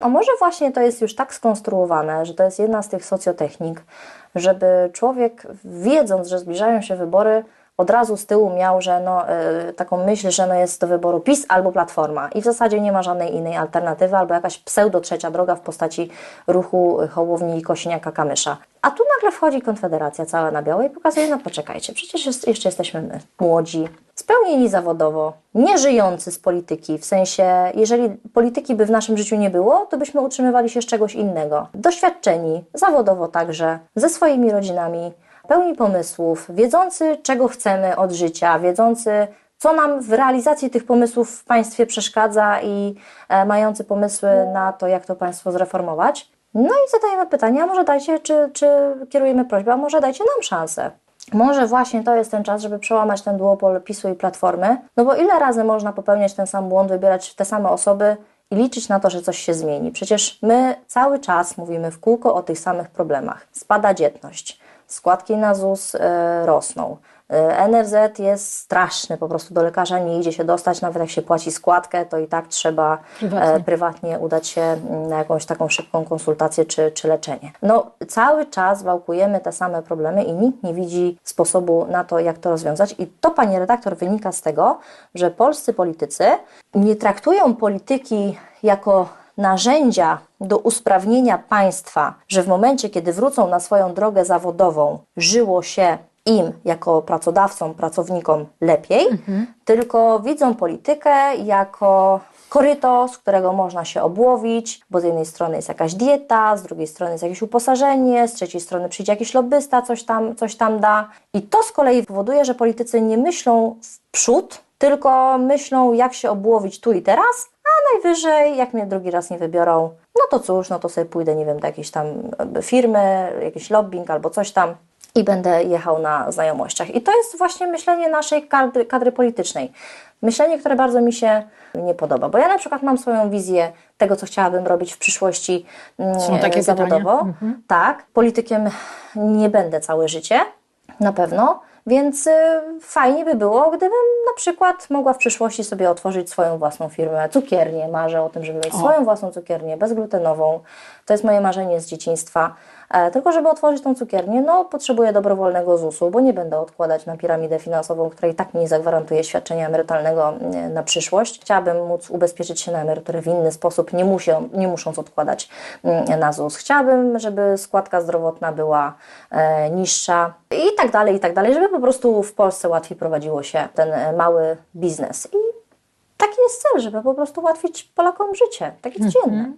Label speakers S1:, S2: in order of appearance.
S1: A może właśnie to jest już tak skonstruowane, że to jest jedna z tych socjotechnik, żeby człowiek, wiedząc, że zbliżają się wybory, od razu z tyłu miał, że no, y, taką myśl, że no jest do wyboru PiS albo Platforma i w zasadzie nie ma żadnej innej alternatywy albo jakaś pseudo trzecia droga w postaci ruchu Hołowni i Kosiniaka-Kamysza. A tu nagle wchodzi Konfederacja cała na białe i pokazuje, no poczekajcie, przecież jest, jeszcze jesteśmy my, młodzi, spełnieni zawodowo, nie żyjący z polityki, w sensie, jeżeli polityki by w naszym życiu nie było, to byśmy utrzymywali się z czegoś innego. Doświadczeni, zawodowo także, ze swoimi rodzinami, pełni pomysłów, wiedzący, czego chcemy od życia, wiedzący, co nam w realizacji tych pomysłów w państwie przeszkadza i e, mający pomysły na to, jak to państwo zreformować. No i zadajemy pytanie, a może dajcie, czy, czy kierujemy prośbę, a może dajcie nam szansę. Może właśnie to jest ten czas, żeby przełamać ten duopol PiSu i Platformy, no bo ile razy można popełniać ten sam błąd, wybierać te same osoby i liczyć na to, że coś się zmieni? Przecież my cały czas mówimy w kółko o tych samych problemach. Spada dzietność, składki na ZUS y, rosną. Y, NFZ jest straszny, po prostu do lekarza nie idzie się dostać, nawet jak się płaci składkę, to i tak trzeba
S2: Prywatnie.
S1: e, prywatnie udać się na jakąś taką szybką konsultację czy, czy leczenie. No, cały czas wałkujemy te same problemy i nikt nie widzi sposobu na to, jak to rozwiązać. I to, pani redaktor, wynika z tego, że polscy politycy nie traktują polityki jako narzędzia do usprawnienia państwa, że w momencie, kiedy wrócą na swoją drogę zawodową, żyło się im jako pracodawcom, pracownikom lepiej, tylko widzą politykę jako koryto, z którego można się obłowić, bo z jednej strony jest jakaś dieta, z drugiej strony jest jakieś uposażenie, z trzeciej strony przyjdzie jakiś lobbysta, coś tam, coś tam da. I to z kolei powoduje, że politycy nie myślą w przód, tylko myślą, jak się obłowić tu i teraz, najwyżej, jak mnie drugi raz nie wybiorą, no to cóż, no to sobie pójdę, nie wiem, do jakiejś tam e, firmy, jakiś lobbying albo coś tam i będę jechał na znajomościach. I to jest właśnie myślenie naszej kadry, kadry politycznej. Myślenie, które bardzo mi się nie podoba, bo ja na przykład mam swoją wizję tego, co chciałabym robić w przyszłości mm,
S2: Są takie
S1: zawodowo.
S2: Mhm.
S1: Tak, politykiem nie będę całe życie, na pewno, więc y, fajnie by było, gdybym na przykład mogła w przyszłości sobie otworzyć swoją własną firmę, cukiernię. Marzę o tym, żeby mieć
S2: O.
S1: swoją własną cukiernię, bezglutenową. To jest moje marzenie z dzieciństwa. E, tylko, żeby otworzyć tą cukiernię, no potrzebuję dobrowolnego ZUS-u, bo nie będę odkładać na piramidę finansową, która i tak mi nie zagwarantuje świadczenia emerytalnego e, na przyszłość. Chciałabym móc ubezpieczyć się na emeryturę w inny sposób, nie, muszę, nie musząc odkładać mm, na ZUS. Chciałabym, żeby składka zdrowotna była e, niższa i tak dalej, i tak dalej, żeby po prostu w Polsce łatwiej prowadziło się ten e, mały biznes. I taki jest cel, żeby po prostu ułatwić Polakom życie, takie codzienne.